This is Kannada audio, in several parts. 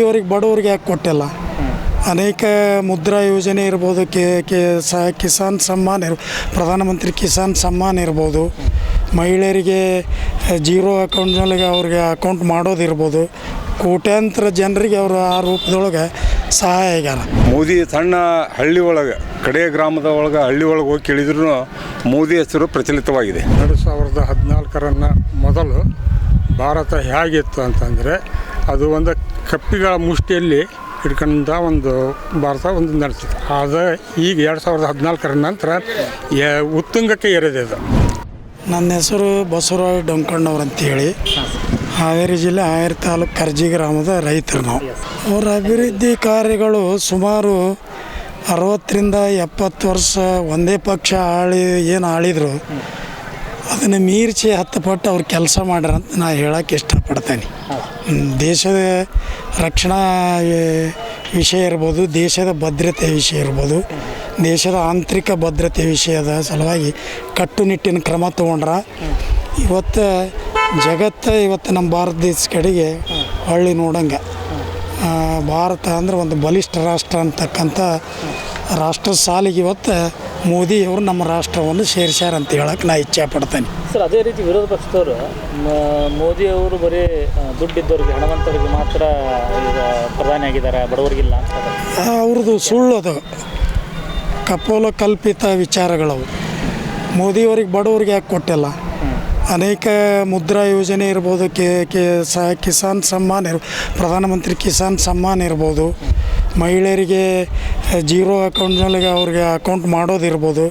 ಇವ್ರಿಗೆ ಬಡವ್ರಿಗೆ ಯಾಕೆ ಕೊಟ್ಟಿಲ್ಲ? ಅನೇಕ ಮುದ್ರಾ ಯೋಜನೆ ಇರ್ಬೋದು ಕೆ ಕೆ ಸ ಕಿಸಾನ್ ಸಮ್ಮಾನ್ ಇರ್ ಪ್ರಧಾನಮಂತ್ರಿ ಕಿಸಾನ್ ಸಮ್ಮಾನ್ ಇರ್ಬೋದು ಮಹಿಳೆಯರಿಗೆ ಜೀರೋ ಅಕೌಂಟ್ನೊಳಗೆ ಅವ್ರಿಗೆ ಅಕೌಂಟ್ ಮಾಡೋದಿರ್ಬೋದು ಕೋಟ್ಯಾಂತರ ಜನರಿಗೆ ಅವರು ಆ ರೂಪದೊಳಗೆ ಸಹಾಯ ಆಗ್ಯಾರ. ಮೋದಿ ಸಣ್ಣ ಹಳ್ಳಿ ಒಳಗೆ ಕಡೆ ಗ್ರಾಮದ ಒಳಗೆ ಹಳ್ಳಿ ಒಳಗೆ ಹೋಗಿ ಕೇಳಿದ್ರು ಮೋದಿ ಹೆಸರು ಪ್ರಚಲಿತವಾಗಿದೆ. ಎರಡು ಸಾವಿರದ ಹದಿನಾಲ್ಕರನ್ನು ಮೊದಲು ಭಾರತ ಹೇಗಿತ್ತು ಅಂತಂದರೆ ಅದು ಒಂದು ಕಪ್ಪಿಗಳ ಮುಷ್ಟಿಯಲ್ಲಿ ಹಿಡ್ಕೊಂಡ ಒಂದು ಭಾರತ ಒಂದು ನಡೆಸಿತ್ತು ಅದು ಈಗ ಎರಡು ಸಾವಿರದ ಹದಿನಾಲ್ಕರ ನಂತರ ಉತ್ತುಂಗಕ್ಕೆ ಏರಿದೆ ಅದು. ನನ್ನ ಹೆಸರು ಬಸವರಾಜ್ ಡೊಂಕಣ್ಣವ್ರು ಅಂತೇಳಿ ಹಾವೇರಿ ಜಿಲ್ಲೆ ಹಾವೇರಿ ತಾಲೂಕು ಕರ್ಜಿ ಗ್ರಾಮದ ರೈತರು ನಾವು. ಅವರ ಅಭಿವೃದ್ಧಿ ಕಾರ್ಯಗಳು ಸುಮಾರು ಅರವತ್ತರಿಂದ ಎಪ್ಪತ್ತು ವರ್ಷ ಒಂದೇ ಪಕ್ಷ ಆಳಿ, ಏನು ಆಳಿದ್ರು ಅದನ್ನು ಮೀರ್ಚಿ ಹತ್ತು ಪಟ್ಟು ಅವ್ರು ಕೆಲಸ ಮಾಡ್ಯಾರ ಅಂತ ನಾ ಹೇಳಕ್ಕೆ ಇಷ್ಟಪಡ್ತೇನೆ. ದೇಶದ ರಕ್ಷಣಾ ವಿಷಯ ಇರ್ಬೋದು, ದೇಶದ ಭದ್ರತೆ ವಿಷಯ ಇರ್ಬೋದು, ದೇಶದ ಆಂತರಿಕ ಭದ್ರತೆ ವಿಷಯದ ಸಲುವಾಗಿ ಕಟ್ಟುನಿಟ್ಟಿನ ಕ್ರಮ ತೊಗೊಂಡ್ರ ಇವತ್ತು ಜಗತ್ತು ಇವತ್ತು ನಮ್ಮ ಭಾರತ ದೇಶ ಕಡೆಗೆ ಹಳ್ಳಿ ನೋಡಂಗೆ. ಭಾರತ ಅಂದ್ರೆ ಒಂದು ಬಲಿಷ್ಠ ರಾಷ್ಟ್ರ ಅಂತಕ್ಕಂಥ ರಾಷ್ಟ್ರ ಸಾಲಿಗೆ ಇವತ್ತು ಮೋದಿಯವರು ನಮ್ಮ ರಾಷ್ಟ್ರವನ್ನು ಸೇರಿಸ್ಯಾರ ಅಂತ ಹೇಳಕ್ಕೆ ನಾ ಇಚ್ಛೆ ಪಡ್ತೇನೆ. ಸರ್ ಅದೇ ರೀತಿ ವಿರೋಧ ಪಕ್ಷದವರು ಮೋದಿ ಅವರು ಬರೀ ದುಡ್ಡಿದ್ದವ್ರಿಗೆ ಹಣವಂತರಿಗೆ ಮಾತ್ರ ಈಗ ಪ್ರಧಾನಿ ಆಗಿದ್ದಾರೆ ಬಡವರಿಗಿಲ್ಲ. ಅವ್ರದ್ದು ಸುಳ್ಳು ಅದು. ಕಪೋಲ ಕಲ್ಪಿತ ವಿಚಾರಗಳವು. ಮೋದಿಯವ್ರಿಗೆ ಬಡವ್ರಿಗೆ ಯಾಕೆ ಕೊಟ್ಟಿಲ್ಲ? ಅನೇಕ ಮುದ್ರಾ ಯೋಜನೆ ಇರ್ಬೋದು ಕೆ ಕೆ ಸ ಕಿಸಾನ್ ಸಮ್ಮಾನ್ ಇರ್ ಪ್ರಧಾನಮಂತ್ರಿ ಕಿಸಾನ್ ಸಮ್ಮಾನ್ ಇರ್ಬೋದು. ಮಹಿಳೆಯರಿಗೆ ಜೀರೋ ಅಕೌಂಟ್ನೊಳಗೆ ಅವ್ರಿಗೆ ಅಕೌಂಟ್ ಮಾಡೋದಿರ್ಬೋದು.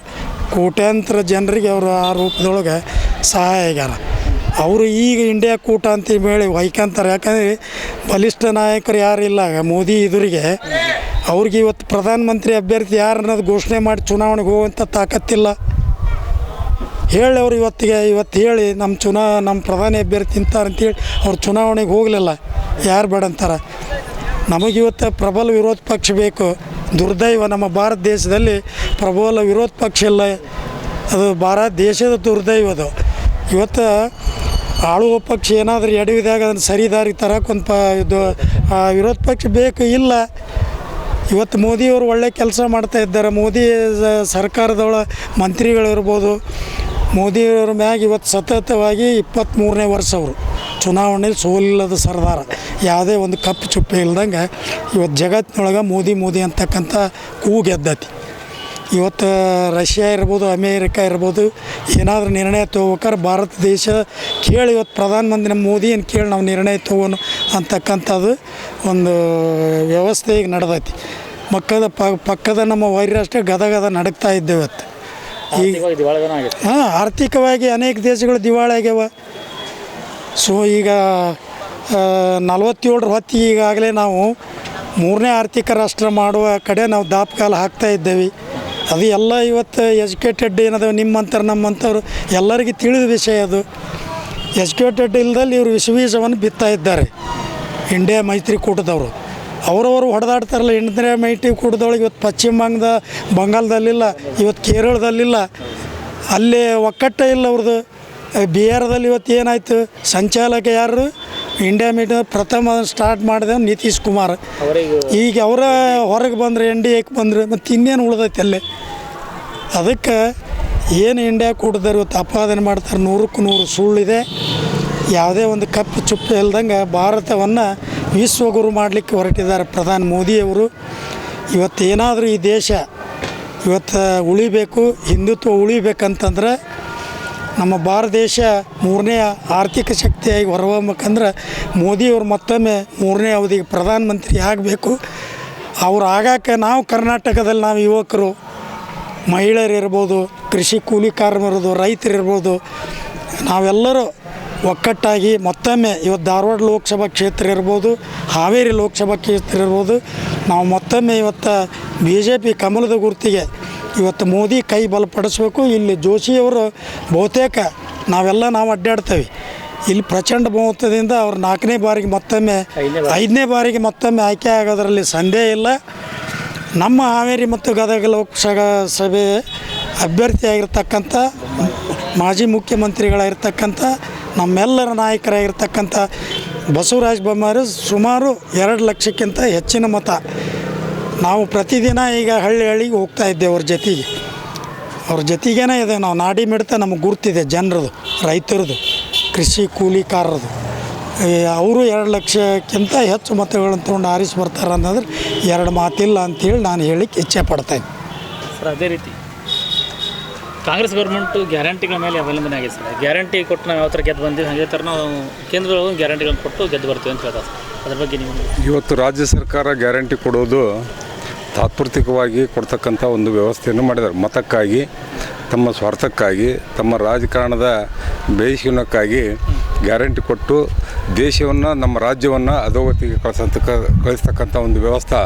ಕೋಟ್ಯಾಂತರ ಜನರಿಗೆ ಅವರು ಆ ರೂಪದೊಳಗೆ ಸಹಾಯ ಆಗ್ಯಾರ. ಅವರು ಈಗ ಇಂಡಿಯಾ ಕೂಟ ಅಂತ ಹೇಳಿ ಹೊಯ್ಕೊಂತಾರೆ ಯಾಕಂದರೆ ಬಲಿಷ್ಠ ನಾಯಕರು ಇಲ್ಲ. ಮೋದಿ ಎದುರಿಗೆ ಅವ್ರಿಗೆ ಇವತ್ತು ಪ್ರಧಾನಮಂತ್ರಿ ಅಭ್ಯರ್ಥಿ ಯಾರು ಅನ್ನೋದು ಘೋಷಣೆ ಮಾಡಿ ಚುನಾವಣೆಗೆ ಹೋಗುವಂಥ ತಾಕತ್ತಿಲ್ಲ. ಹೇಳಿ ಅವ್ರು ಇವತ್ತಿಗೆ, ಇವತ್ತು ಹೇಳಿ ನಮ್ಮ ಚುನಾ ನಮ್ಮ ಪ್ರಧಾನಿ ಅಭ್ಯರ್ಥಿ ಅಂತೇಳಿ ಅವ್ರು ಚುನಾವಣೆಗೆ ಹೋಗಲಿಲ್ಲ. ಯಾರು ಬೇಡ ಅಂತಾರೆ? ನಮಗಿವತ್ತು ಪ್ರಬಲ ವಿರೋಧ ಪಕ್ಷ ಬೇಕು. ದುರ್ದೈವ ನಮ್ಮ ಭಾರತ ದೇಶದಲ್ಲಿ ಪ್ರಬಲ ವಿರೋಧ ಪಕ್ಷ ಇಲ್ಲ. ಅದು ಭಾರತ ದೇಶದ ದುರ್ದೈವ ಅದು. ಇವತ್ತು ಆಳುವ ಪಕ್ಷ ಏನಾದರೂ ಎಡವಿದಾಗ ಅದನ್ನು ಸರಿದಾರಿ ತರಕ್ಕೆ ಪ ಇದು ವಿರೋಧ ಪಕ್ಷ ಬೇಕು ಇಲ್ಲ. ಇವತ್ತು ಮೋದಿಯವರು ಒಳ್ಳೆ ಕೆಲಸ ಮಾಡ್ತಾ ಇದ್ದಾರೆ. ಮೋದಿ ಸರ್ಕಾರದೊಳ ಮಂತ್ರಿಗಳಿರ್ಬೋದು ಮೋದಿಯವ್ರ ಮ್ಯಾಗ ಇವತ್ತು ಸತತವಾಗಿ ಇಪ್ಪತ್ತ್ಮೂರನೇ ವರ್ಷ ಅವರು. ಚುನಾವಣೆಯಲ್ಲಿ ಸೋಲಿಲ್ಲದ ಸರ್ದಾರ. ಯಾವುದೇ ಒಂದು ಕಪ್ಪು ಚುಪ್ಪೆ ಇಲ್ದಂಗೆ ಇವತ್ತು ಜಗತ್ತಿನೊಳಗೆ ಮೋದಿ ಮೋದಿ ಅಂತಕ್ಕಂಥ ಕೂಗೆದ್ದತಿ ಇವತ್ತು ರಷ್ಯಾ ಇರ್ಬೋದು ಅಮೇರಿಕ ಇರ್ಬೋದು ಏನಾದರೂ ನಿರ್ಣಯ ತೊಗೋಬೇಕಾದ್ರೆ ಭಾರತ ದೇಶ ಕೇಳಿ ಇವತ್ತು ಪ್ರಧಾನಮಂತ್ರಿ ನಮ್ಮ ಮೋದಿಯನ್ನು ಕೇಳಿ ನಾವು ನಿರ್ಣಯ ತೊಗೋನು ಅಂತಕ್ಕಂಥದ್ದು ಒಂದು ವ್ಯವಸ್ಥೆ ಈಗ ನಡೆದೈತಿ. ಮಕ್ಕದ ಪಕ್ಕದ ನಮ್ಮ ವೈರಾಷ್ಟ್ರ ಗದಗದ ಗದ ನಡಕ್ತಾ ಇದ್ದೇವೆ ಇವತ್ತು. ಈಗ ಹಾಂ ಆರ್ಥಿಕವಾಗಿ ಅನೇಕ ದೇಶಗಳು ದಿವಾಳಿ ಆಗ್ಯಾವ ಸೊ ಈಗ ನಲವತ್ತೇಳರ ಹೊತ್ತಿಗೆ ಈಗಾಗಲೇ ನಾವು ಮೂರನೇ ಆರ್ಥಿಕ ರಾಷ್ಟ್ರ ಮಾಡುವ ಕಡೆ ನಾವು ದಾಪಕಾಲ ಹಾಕ್ತಾ ಇದ್ದೇವೆ. ಅದು ಎಲ್ಲ ಇವತ್ತು ಎಜುಕೇಟೆಡ್ ಏನದ ನಿಮ್ಮಂಥವ್ರು ನಮ್ಮಂಥವ್ರು ಎಲ್ಲರಿಗೂ ತಿಳಿದ ವಿಷಯ ಅದು. ಎಜುಕೇಟೆಡ್ ಇಲ್ದಲ್ಲಿ ಇವರು ವಿಷಬೀಜವನ್ನು ಬಿತ್ತಾ ಇದ್ದಾರೆ. ಇಂಡಿಯಾ ಮೈತ್ರಿಕೂಟದವರು. ಅವರವರು ಹೊಡೆದಾಡ್ತಾರಲ್ಲ, ಇಂಡಿಯಾ ಮೈತ್ರಿಕೂಟದೊಳಗೆ ಇವತ್ತು ಪಶ್ಚಿಮ ಬಂಗದ ಬಂಗಾಲದಲ್ಲಿಲ್ಲ ಇವತ್ತು ಕೇರಳದಲ್ಲಿಲ್ಲ. ಅಲ್ಲಿ ಒಕ್ಕಟ್ಟೆ ಇಲ್ಲ ಅವ್ರದ್ದು ಬಿಹಾರದಲ್ಲಿ ಇವತ್ತು ಏನಾಯಿತು? ಸಂಚಾಲಕ ಯಾರು? ಇಂಡಿಯಾ ಮೀಟ್ ಪ್ರಥಮ ಸ್ಟಾರ್ಟ್ ಮಾಡಿದೆ ನಿತೀಶ್ ಕುಮಾರ್. ಈಗ ಅವರ ಹೊರಗೆ ಬಂದರೆ ಎನ್ ಡಿ ಎಕ್ಕೆ ಬಂದರು ಮತ್ತು ಇನ್ನೇನು ಉಳ್ದೈತೆ ಅಲ್ಲೇ? ಅದಕ್ಕೆ ಏನು ಇಂಡಿಯಾ ಕೂಟದವ್ರು ಇವತ್ತು ಅಪಾದನೆ ಮಾಡ್ತಾರೆ? ನೂರಕ್ಕೂ ನೂರು ಸುಳ್ಳಿದೆ. ಯಾವುದೇ ಒಂದು ಕಪ್ಪು ಚುಪ್ಪು ಇಲ್ದಂಗೆ ಭಾರತವನ್ನು ವಿಶ್ವಗುರು ಮಾಡಲಿಕ್ಕೆ ಹೊರಟಿದ್ದಾರೆ ಪ್ರಧಾನಿ ಮೋದಿಯವರು ಇವತ್ತೇನಾದರೂ ಈ ದೇಶ ಇವತ್ತು ಉಳಿಬೇಕು ಹಿಂದುತ್ವ ಉಳಿಬೇಕಂತಂದ್ರೆ ನಮ್ಮ ಭಾರತ ದೇಶ ಮೂರನೇ ಆರ್ಥಿಕ ಶಕ್ತಿಯಾಗಿ ಹೊರಹೊಮ್ಮಕ್ಕಂದ್ರೆ ಮೋದಿಯವರು ಮತ್ತೊಮ್ಮೆ ಮೂರನೇ ಅವಧಿಗೆ ಪ್ರಧಾನಮಂತ್ರಿ ಆಗಬೇಕು. ಅವ್ರು ಆಗಾಕ ನಾವು ಕರ್ನಾಟಕದಲ್ಲಿ ನಾವು ಯುವಕರು ಮಹಿಳೆಯರು ಇರ್ಬೋದು ಕೃಷಿ ಕೂಲಿ ಕಾರ್ಮಿಕರು ರೈತರು ಇರ್ಬೋದು ನಾವೆಲ್ಲರೂ ಒಕ್ಕಟ್ಟಾಗಿ ಮತ್ತೊಮ್ಮೆ ಇವತ್ತು ಧಾರವಾಡ ಲೋಕಸಭಾ ಕ್ಷೇತ್ರ ಇರ್ಬೋದು, ಹಾವೇರಿ ಲೋಕಸಭಾ ಕ್ಷೇತ್ರ ಇರ್ಬೋದು, ನಾವು ಮತ್ತೊಮ್ಮೆ ಇವತ್ತು ಬಿ ಜೆ ಪಿ ಕಮಲದ ಗುರುತಿಗೆ ಇವತ್ತು ಮೋದಿ ಕೈ ಬಲಪಡಿಸ್ಬೇಕು. ಇಲ್ಲಿ ಜೋಶಿಯವರು ಬಹುತೇಕ ನಾವೆಲ್ಲ ನಾವು ಅಡ್ಡಾಡ್ತೇವೆ. ಇಲ್ಲಿ ಪ್ರಚಂಡ ಬಹುಮತದಿಂದ ಅವ್ರು ನಾಲ್ಕನೇ ಬಾರಿಗೆ ಮತ್ತೊಮ್ಮೆ ಐದನೇ ಬಾರಿಗೆ. ಮತ್ತೊಮ್ಮೆ ಆಯ್ಕೆ ಆಗೋದ್ರಲ್ಲಿ ಸಂದೇಹ ಇಲ್ಲ. ನಮ್ಮ ಹಾವೇರಿ ಮತ್ತು ಗದಗ ಲೋಕಸಭಾ ಸಭೆ ಅಭ್ಯರ್ಥಿಯಾಗಿರ್ತಕ್ಕಂಥ ಮಾಜಿ ಮುಖ್ಯಮಂತ್ರಿಗಳಾಗಿರ್ತಕ್ಕಂಥ ನಮ್ಮೆಲ್ಲರ ನಾಯಕರಾಗಿರ್ತಕ್ಕಂಥ ಬಸವರಾಜ ಬೊಮ್ಮಾಯಿ ಸುಮಾರು ಎರಡು ಲಕ್ಷಕ್ಕಿಂತ ಹೆಚ್ಚಿನ ಮತ ನಾವು ಪ್ರತಿದಿನ ಈಗ ಹಳ್ಳಿ ಹಳ್ಳಿಗೆ ಹೋಗ್ತಾ ಇದ್ದೇವೆ ಅವ್ರ ಜೊತೆಗೆ. ಅವ್ರ ಜೊತೆಗೇನೆ ಇದೆ ನಾವು. ನಾಡಿ ಮಿಡ್ತ ನಮಗೆ ಗುರ್ತಿದೆ ಜನರದು ರೈತರದು ಕೃಷಿ ಕೂಲಿಕಾರರದು. ಅವರು ಎರಡು ಲಕ್ಷಕ್ಕಿಂತ ಹೆಚ್ಚು ಮತಗಳನ್ನು ತೊಗೊಂಡು ಆರಿಸಿ ಬರ್ತಾರೆ ಅಂತಂದ್ರೆ ಎರಡು ಮಾತಿಲ್ಲ ಅಂತೇಳಿ ನಾನು ಹೇಳಿಕ್ಕೆ ಇಚ್ಛೆ ಪಡ್ತೇನೆ. ಸರ್ ಅದೇ ರೀತಿ. ಕಾಂಗ್ರೆಸ್ ಗೌರ್ಮೆಂಟು ಗ್ಯಾರಂಟಿಗಳ ಮೇಲೆ ಅವಲಂಬನೆ ಆಗಿದೆ ಸರ್. ಗ್ಯಾರಂಟಿ ಕೊಟ್ಟು ನಾವು ಯಾವ ಥರ ಗೆದ್ದು ಬಂದಿವಿ ಹಾಗೆ ಥರ ನಾವು ಕೇಂದ್ರದೊಳಗೆ ಗ್ಯಾರಂಟಿಗಳನ್ನು ಕೊಟ್ಟು ಗೆದ್ದು ಬರ್ತೀವಿ ಅಂತ ಹೇಳ್ತಾರೆ ಸರ್. ಅದ್ರ ಬಗ್ಗೆ ನೀವು ಇವತ್ತು ರಾಜ್ಯ ಸರ್ಕಾರ ಗ್ಯಾರಂಟಿ ಕೊಡೋದು ತಾತ್ಪೂರ್ತಿಕವಾಗಿ ಕೊಡ್ತಕ್ಕಂಥ ಒಂದು ವ್ಯವಸ್ಥೆಯನ್ನು ಮಾಡಿದ್ದಾರೆ. ಮತಕ್ಕಾಗಿ, ತಮ್ಮ ಸ್ವಾರ್ಥಕ್ಕಾಗಿ, ತಮ್ಮ ರಾಜಕಾರಣದ ಬೇಯಿಸಿನಕ್ಕಾಗಿ ಗ್ಯಾರಂಟಿ ಕೊಟ್ಟು ದೇಶವನ್ನು, ನಮ್ಮ ರಾಜ್ಯವನ್ನು ಅಧೋಗತಿಗೆ ಕಳಿಸತಕ್ಕ, ಕಳಿಸ್ತಕ್ಕಂಥ ಒಂದು ವ್ಯವಸ್ಥೆ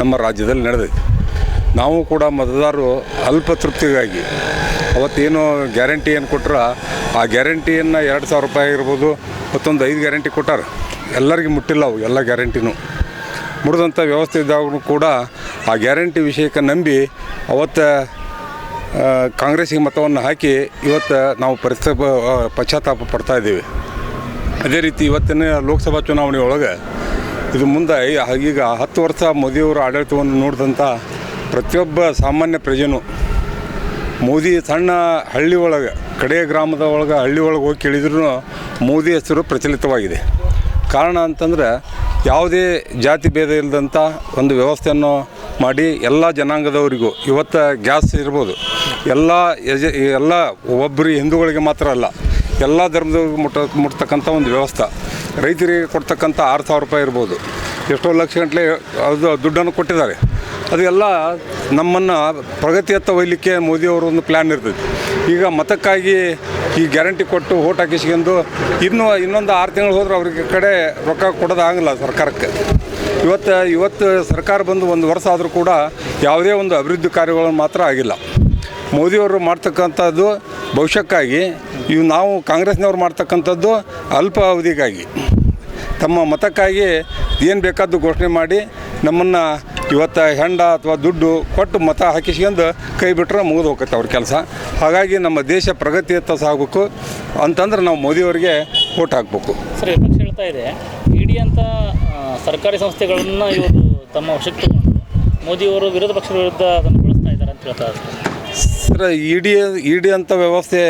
ನಮ್ಮ ರಾಜ್ಯದಲ್ಲಿ ನಡೆದೈತಿ ನಾವು ಕೂಡ ಮತದಾರರು ಅಲ್ಪ ತೃಪ್ತಿಗಾಗಿ ಅವತ್ತೇನು ಗ್ಯಾರಂಟಿ ಏನು ಕೊಟ್ಟರೆ ಆ ಗ್ಯಾರಂಟಿಯನ್ನು ಎರಡು ಸಾವಿರ ರೂಪಾಯಿ ಆಗಿರ್ಬೋದು, ಮತ್ತೊಂದು ಐದು ಗ್ಯಾರಂಟಿ ಕೊಟ್ಟಾರೆ. ಎಲ್ಲರಿಗೂ ಮುಟ್ಟಿಲ್ಲ ಅವು, ಎಲ್ಲ ಗ್ಯಾರಂಟಿನೂ. ಮುರಿದಂಥ ವ್ಯವಸ್ಥೆ ಇದ್ದಾಗೂ ಕೂಡ ಆ ಗ್ಯಾರಂಟಿ ವಿಷಯಕ್ಕೆ ನಂಬಿ ಅವತ್ತು ಕಾಂಗ್ರೆಸ್ಗೆ ಮತವನ್ನು ಹಾಕಿ ಇವತ್ತು ನಾವು ಪರಿಸ್ಥಿತಿ ಪಶ್ಚಾತ್ತಾಪ ಪಡ್ತಾ ಇದ್ದೀವಿ. ಅದೇ ರೀತಿ ಇವತ್ತಿನ ಲೋಕಸಭಾ ಚುನಾವಣೆ ಒಳಗೆ ಇದು ಮುಂದೆ ಈಗ ಹತ್ತು ವರ್ಷ ಮೋದಿಯವರ ಆಡಳಿತವನ್ನು ನೋಡಿದಂಥ ಪ್ರತಿಯೊಬ್ಬ ಸಾಮಾನ್ಯ ಪ್ರಜೆನೂ ಮೋದಿ ಸಣ್ಣ ಹಳ್ಳಿ ಒಳಗೆ ಕಡೆಯ ಗ್ರಾಮದ ಒಳಗೆ, ಹಳ್ಳಿ ಒಳಗೆ ಹೋಗಿ ಕೇಳಿದ್ರೂ ಮೋದಿ ಹೆಸರು ಪ್ರಚಲಿತವಾಗಿದೆ. ಕಾರಣ ಅಂತಂದ್ರೆ ಯಾವುದೇ ಜಾತಿ ಭೇದ ಇಲ್ಲದಂಥ ಒಂದು ವ್ಯವಸ್ಥೆಯನ್ನು ಮಾಡಿ ಎಲ್ಲ ಜನಾಂಗದವರಿಗೂ, ಇವತ್ತು ಗ್ಯಾಸ್ ಇರ್ಬೋದು. ಎಲ್ಲ ಯಜ, ಎಲ್ಲ ಒಬ್ಬರು ಹಿಂದೂಗಳಿಗೆ ಮಾತ್ರ ಅಲ್ಲ, ಎಲ್ಲ ಧರ್ಮದವ್ರಿಗೆ ಮುಟ್ಟ, ಮುಟ್ತಕ್ಕಂಥ ಒಂದು ವ್ಯವಸ್ಥೆ. ರೈತರಿಗೆ ಕೊಡ್ತಕ್ಕಂಥ ಆರು ಸಾವಿರ ರೂಪಾಯಿ ಇರ್ಬೋದು. ಎಷ್ಟೋ ಲಕ್ಷ ಗಂಟಲೆ ಅದು ದುಡ್ಡನ್ನು ಕೊಟ್ಟಿದ್ದಾರೆ. ಅದೆಲ್ಲ ನಮ್ಮನ್ನು ಪ್ರಗತಿಯತ್ತ ಒಯ್ಯಲಿಕ್ಕೆ ಮೋದಿಯವರು ಒಂದು ಪ್ಲ್ಯಾನ್ ಇರ್ತೈತಿ. ಈಗ ಮತಕ್ಕಾಗಿ ಈ ಗ್ಯಾರಂಟಿ ಕೊಟ್ಟು ಓಟ್ ಹಾಕಿಸ್ಕೊಂಡು ಇನ್ನೂ ಇನ್ನೊಂದು ಆರು ತಿಂಗಳು ಹೋದ್ರೆ ಅವ್ರಿಗೆ ಕಡೆ ರೊಕ್ಕ ಕೊಡೋದಾಗಲ್ಲ ಸರ್ಕಾರಕ್ಕೆ. ಇವತ್ತು ಇವತ್ತು ಸರ್ಕಾರ ಬಂದು ಒಂದು ವರ್ಷ ಆದರೂ ಕೂಡ ಯಾವುದೇ ಒಂದು ಅಭಿವೃದ್ಧಿ ಕಾರ್ಯಗಳನ್ನು ಮಾತ್ರ ಆಗಿಲ್ಲ. ಮೋದಿಯವರು ಮಾಡ್ತಕ್ಕಂಥದ್ದು ಭವಿಷ್ಯಕ್ಕಾಗಿ, ಇವು ನಾವು ಕಾಂಗ್ರೆಸ್ನವ್ರು ಮಾಡ್ತಕ್ಕಂಥದ್ದು ಅಲ್ಪ ಅವಧಿಗಾಗಿ ತಮ್ಮ ಮತಕ್ಕಾಗಿ ಏನು ಬೇಕಾದ್ದು ಘೋಷಣೆ ಮಾಡಿ ನಮ್ಮನ್ನು ಇವತ್ತು ಹೆಂಡ ಅಥವಾ ದುಡ್ಡು ಕೊಟ್ಟು ಮತ ಹಾಕಿಸ್ಕೊಂಡು ಕೈ ಬಿಟ್ರೆ ಮುಗಿದು ಹೋಗುತ್ತೆ ಅವ್ರ ಕೆಲಸ. ಹಾಗಾಗಿ ನಮ್ಮ ದೇಶ ಪ್ರಗತಿಯತ್ತ ಸಾಗಬೇಕು ಅಂತಂದ್ರೆ ನಾವು ಮೋದಿಯವರಿಗೆ ಓಟ್ ಹಾಕಬೇಕು. ಸರ್ ವಿಪಕ್ಷ ಹೇಳ್ತಾ ಇದೆ. ಇಡಿ ಅಂತ ಸರ್ಕಾರಿ ಸಂಸ್ಥೆಗಳನ್ನು ಇವರು ತಮ್ಮ ವಶಕ್ಕೆ ಮೋದಿಯವರು ವಿರೋಧ ಪಕ್ಷದ ವಿರುದ್ಧ ಅದನ್ನು ಬಳಸ್ತಾ ಇದ್ದಾರೆ ಅಂತ ಹೇಳ್ತಾ ಇದ್ದಾರೆ. ಸರ್ ಇಡಿ ಡಿ ಅಂತ ವ್ಯವಸ್ಥೆ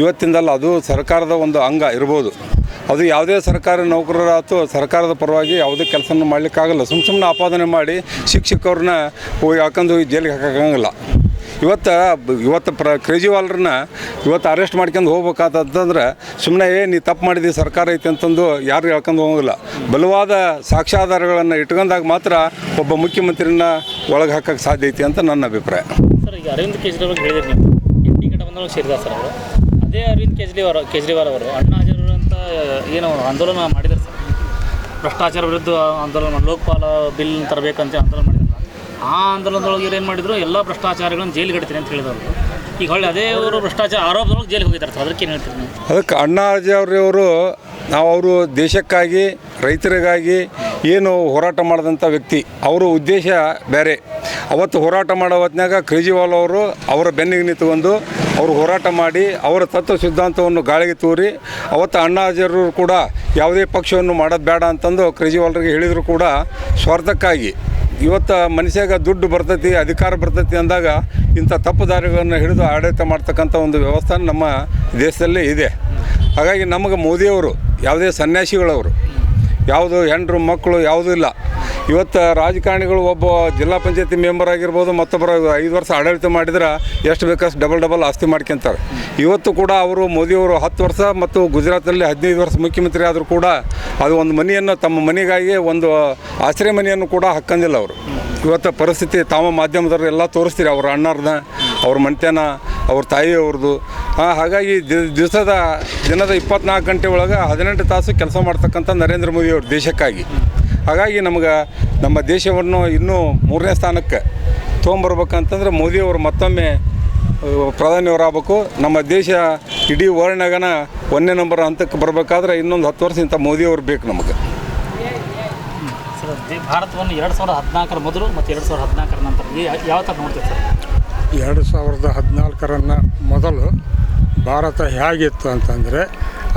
ಇವತ್ತಿಂದಲ್ಲ ಅದು ಸರ್ಕಾರದ ಒಂದು ಅಂಗ ಇರ್ಬೋದು. ಅದು ಯಾವುದೇ ಸರ್ಕಾರಿ ನೌಕರರಾತು ಸರ್ಕಾರದ ಪರವಾಗಿ ಯಾವುದೇ ಕೆಲಸವನ್ನು ಮಾಡಲಿಕ್ಕಾಗಲ್ಲ. ಸುಮ್ಮ ಸುಮ್ಮನೆ ಆಪಾದನೆ ಮಾಡಿ ಶಿಕ್ಷಕರನ್ನ ಹೋಗಿ ಜೈಲಿಗೆ ಹಾಕೋಕ್ಕಾಗಲ್ಲ ಇವತ್ತು ಇವತ್ತು ಪ್ರ, ಕೇಜ್ರಿವಾಲ್ರನ್ನ ಇವತ್ತು ಅರೆಸ್ಟ್ ಮಾಡ್ಕೊಂಡು ಹೋಗ್ಬೇಕಾದಂತಂದ್ರೆ ಸುಮ್ಮನೆ ಏ, ನೀ ತಪ್ಪು ಮಾಡಿದಿ, ಸರ್ಕಾರ ಐತೆ ಅಂತಂದು ಯಾರು ಹೇಳ್ಕೊಂಡು ಹೋಗಲ್ಲ ಬಲವಾದ ಸಾಕ್ಷ್ಯಾಧಾರಗಳನ್ನು ಇಟ್ಕೊಂಡಾಗ ಮಾತ್ರ ಒಬ್ಬ ಮುಖ್ಯಮಂತ್ರಿನ ಒಳಗೆ ಹಾಕಕ್ಕೆ ಸಾಧ್ಯ ಐತಿ ಅಂತ ನನ್ನ ಅಭಿಪ್ರಾಯ. ಸರ್, ಈಗ ಅರವಿಂದ್ ಕೇಜ್ರಿವಾಲ್ ಹೇಳಿದ್ರಿ ನೀವು. ಅದೇ ಅರವಿಂದ್ ಕೇಜ್ರಿವಾಲ್ ಕೇಜ್ರಿವಾಲ್ ಅವರು, ಅಣ್ಣಾ ಏನು ಆಂದೋಲನ ಮಾಡಿದ್ದಾರೆ ಸರ್. ಭ್ರಷ್ಟಾಚಾರ ವಿರುದ್ಧ ಆಂದೋಲನ, ಲೋಕಪಾಲ ಬಿಲ್ ತರಬೇಕಂತ ಆಂದೋಲನ ಮಾಡಿದ್ರಲ್ಲ ಆ ಆಂದೋಲನದೊಳಗೆ ಏನು ಮಾಡಿದ್ರು? ಎಲ್ಲ ಭ್ರಷ್ಟಾಚಾರಗಳನ್ನು ಜೈಲಿಗೆ ಇಡ್ತೀನಿ ಅಂತ ಹೇಳಿದವರು. ಈಗ ಹೊಳ್ಳಿ ಅದೇ ಅವರು ಭ್ರಷ್ಟಾಚಾರ ಆರೋಪದೊಳಗೆ ಜೈಲಿಗೆ ಹೋಗಿದ್ದಾರೆ ಅದಕ್ಕೆ ಏನು ಹೇಳ್ತೀನಿ ಅದಕ್ಕೆ ಅಣ್ಣಾ ಅವರು ನಾವು ಅವರು ದೇಶಕ್ಕಾಗಿ, ರೈತರಿಗಾಗಿ ಏನು ಹೋರಾಟ ಮಾಡಿದಂಥ ವ್ಯಕ್ತಿ, ಅವರ ಉದ್ದೇಶ ಬೇರೆ. ಅವತ್ತು ಹೋರಾಟ ಮಾಡೋ ಹೊತ್ನಾಗ ಕೇಜ್ರಿವಾಲ್ ಅವರು ಅವರ ಬೆನ್ನಿಗೆ ನಿಂತ್ಕೊಂಡು ಅವರು ಹೋರಾಟ ಮಾಡಿ ಅವರ ತತ್ವ ಸಿದ್ಧಾಂತವನ್ನು ಗಾಳಿಗೆ ತೂರಿ, ಅವತ್ತು ಅಣ್ಣಾಜರು ಕೂಡ ಯಾವುದೇ ಪಕ್ಷವನ್ನು ಮಾಡೋದು ಬೇಡ ಅಂತಂದು ಕೇಜ್ರಿವಾಲ್ರಿಗೆ ಹೇಳಿದರೂ ಕೂಡ ಸ್ವಾರ್ಥಕ್ಕಾಗಿ. ಇವತ್ತು ಮನುಷ್ಯಾಗ ದುಡ್ಡು ಬರ್ತೈತಿ, ಅಧಿಕಾರ ಬರ್ತೈತಿ ಅಂದಾಗ ಇಂಥ ತಪ್ಪು ದಾರಿಗಳನ್ನು ಹಿಡಿದು ಆಡಳಿತ ಮಾಡ್ತಕ್ಕಂಥ ಒಂದು ವ್ಯವಸ್ಥೆ ನಮ್ಮ ದೇಶದಲ್ಲೇ ಇದೆ. ಹಾಗಾಗಿ ನಮಗೆ ಮೋದಿಯವರು, ಯಾವುದೇ ಸನ್ಯಾಸಿಗಳವರು ಯಾವುದು ಹೆಂಡ್ರು, ಮಕ್ಕಳು ಯಾವುದೂ ಇಲ್ಲ. ಇವತ್ತು ರಾಜಕಾರಣಿಗಳು ಒಬ್ಬ ಜಿಲ್ಲಾ ಪಂಚಾಯತಿ ಮೆಂಬರ್ ಆಗಿರ್ಬೋದು, ಮತ್ತೊಬ್ಬರು ಐದು ವರ್ಷ ಆಡಳಿತ ಮಾಡಿದ್ರೆ ಎಷ್ಟು ಬೇಕಷ್ಟು ಡಬಲ್ ಡಬಲ್ ಆಸ್ತಿ ಮಾಡ್ಕೊಂತಾರೆ. ಇವತ್ತು ಕೂಡ ಅವರು ಮೋದಿಯವರು ಹತ್ತು ವರ್ಷ ಮತ್ತು ಗುಜರಾತಲ್ಲಿ ಹದಿನೈದು ವರ್ಷ ಮುಖ್ಯಮಂತ್ರಿ ಆದರೂ ಕೂಡ ಅದು ಒಂದು ಮನೆಯನ್ನು ತಮ್ಮ ಮನೆಗಾಗಿ ಒಂದು ಆಶ್ರಯ ಮನೆಯನ್ನು ಕೂಡ ಹಾಕ್ಕಂದಿಲ್ಲ ಅವರು. ಇವತ್ತು ಪರಿಸ್ಥಿತಿ ತಾವ ಮಾಧ್ಯಮದವ್ರು ಎಲ್ಲ ತೋರಿಸ್ತೀರಿ, ಅವ್ರ ಅಣ್ಣವ್ರನ್ನ ಅವ್ರ ಮನೆತನ ಅವ್ರ ತಾಯಿಯವ್ರದ್ದು. ಹಾಗಾಗಿ ದಿ- ದಿವಸದ ದಿನದ ಇಪ್ಪತ್ನಾಲ್ಕು ಗಂಟೆ ಒಳಗೆ ಹದಿನೆಂಟು ತಾಸು ಕೆಲಸ ಮಾಡ್ತಕ್ಕಂಥ ನರೇಂದ್ರ ಮೋದಿ ಅವ್ರ ದೇಶಕ್ಕಾಗಿ. ಹಾಗಾಗಿ ನಮ್ಗೆ ನಮ್ಮ ದೇಶವನ್ನು ಇನ್ನೂ ಮೂರನೇ ಸ್ಥಾನಕ್ಕೆ ತೊಗೊಂಬರ್ಬೇಕಂತಂದ್ರೆ ಮೋದಿಯವರು ಮತ್ತೊಮ್ಮೆ ಪ್ರಧಾನಿಯವರಾಗಬೇಕು. ನಮ್ಮ ದೇಶ ಇಡೀ ವರ್ಣಗನ ಒಂದನೇ ನಂಬರ್ ಹಂತಕ್ಕೆ ಬರಬೇಕಾದ್ರೆ ಇನ್ನೊಂದು ಹತ್ತು ವರ್ಷ ಇಂಥ ಮೋದಿಯವರು ಬೇಕು ನಮಗೆ. ಭಾರತವನ್ನು ಎರಡು ಸಾವಿರದ ಹದಿನಾಲ್ಕರ ಮೊದಲು ಮತ್ತು ಎರಡು ಸಾವಿರದ ಹದಿನಾಲ್ಕರ ನಂತರ ಯಾವ ಥರ ನೋಡ್ತೀವಿ ಸರ್? ಎರಡು ಸಾವಿರದ ಹದಿನಾಲ್ಕರನ್ನು ಮೊದಲು ಭಾರತ ಹೇಗಿತ್ತು ಅಂತಂದರೆ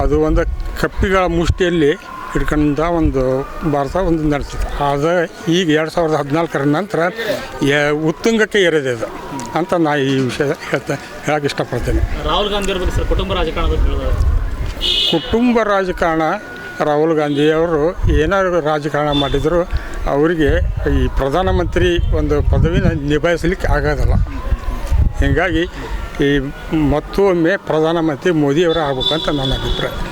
ಅದು ಒಂದು ಕಪ್ಪಿಗಳ ಮುಷ್ಟಿಯಲ್ಲಿ ಹಿಡ್ಕೊಂಡ ಒಂದು ಭಾರತ ಒಂದು ನಡೆಸಿತ್ತು ಅದು ಈಗ ಎರಡು ಸಾವಿರದ ಹದಿನಾಲ್ಕರ ನಂತರ ಉತ್ತುಂಗಕ್ಕೆ ಏರಿದೆ ಅದು ಅಂತ ನಾ ಈ ವಿಷಯ ಹೇಳ್ತಾ ಹೇಳಕ್ಕೆ ಇಷ್ಟಪಡ್ತೇನೆ. ರಾಹುಲ್ ಗಾಂಧಿ ಅವ್ರ ಸರ್ ಕುಟುಂಬ ರಾಜಕಾರಣ ಕುಟುಂಬ ರಾಜಕಾರಣ ರಾಹುಲ್ ಗಾಂಧಿಯವರು ಏನಾದ್ರು ರಾಜಕಾರಣ ಮಾಡಿದರೂ ಅವರಿಗೆ ಈ ಪ್ರಧಾನಮಂತ್ರಿ ಒಂದು ಪದವಿನ ನಿಭಾಯಿಸಲಿಕ್ಕೆ ಆಗೋದಿಲ್ಲ. ಹೀಗಾಗಿ ಈ ಮತ್ತೊಮ್ಮೆ ಪ್ರಧಾನಮಂತ್ರಿ ಮೋದಿಯವರೇ ಆಗ್ಬೇಕಂತ ನನ್ನ ಅಭಿಪ್ರಾಯ.